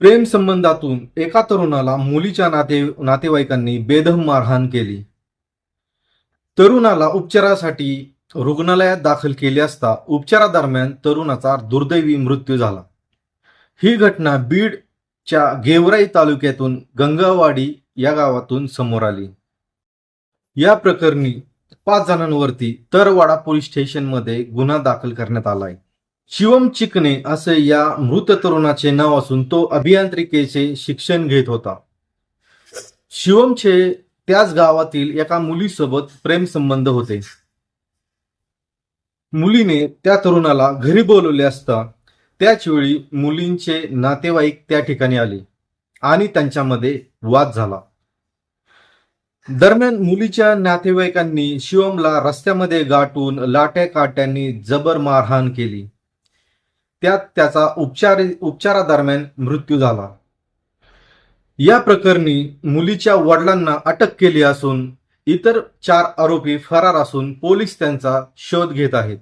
प्रेम संबंधातून एका तरुणाला मुलीच्या नाते नातेवाईकांनी बेदम मारहाण केली. तरुणाला उपचारासाठी रुग्णालयात दाखल केले असता उपचारादरम्यान तरुणाचा दुर्दैवी मृत्यू झाला. ही घटना बीडच्या गेवराई तालुक्यातून गंगावाडी या गावातून समोर आली. या प्रकरणी पाच जणांवरती तरवाडा पोलीस स्टेशनमध्ये गुन्हा दाखल करण्यात आलाय. शिवम चिकणे असे या मृत तरुणाचे नाव असून तो अभियांत्रिकेचे शिक्षण घेत होता. शिवमचे त्याच गावातील एका मुलीसोबत प्रेम संबंध होते. मुलीने त्या तरुणाला घरी बोलवले असता त्याच वेळी मुलींचे नातेवाईक त्या ठिकाणी आले आणि त्यांच्यामध्ये वाद झाला. दरम्यान मुलीच्या नातेवाईकांनी शिवमला रस्त्यामध्ये गाठून लाट्या काट्यांनी जबर मारहाण केली. त्यात त्याचा उपचार उपचारादरम्यान मृत्यू झाला. या प्रकरणी मुलीच्या वडिलांना अटक केली असून इतर चार आरोपी फरार असून पोलीस त्यांचा शोध घेत आहेत.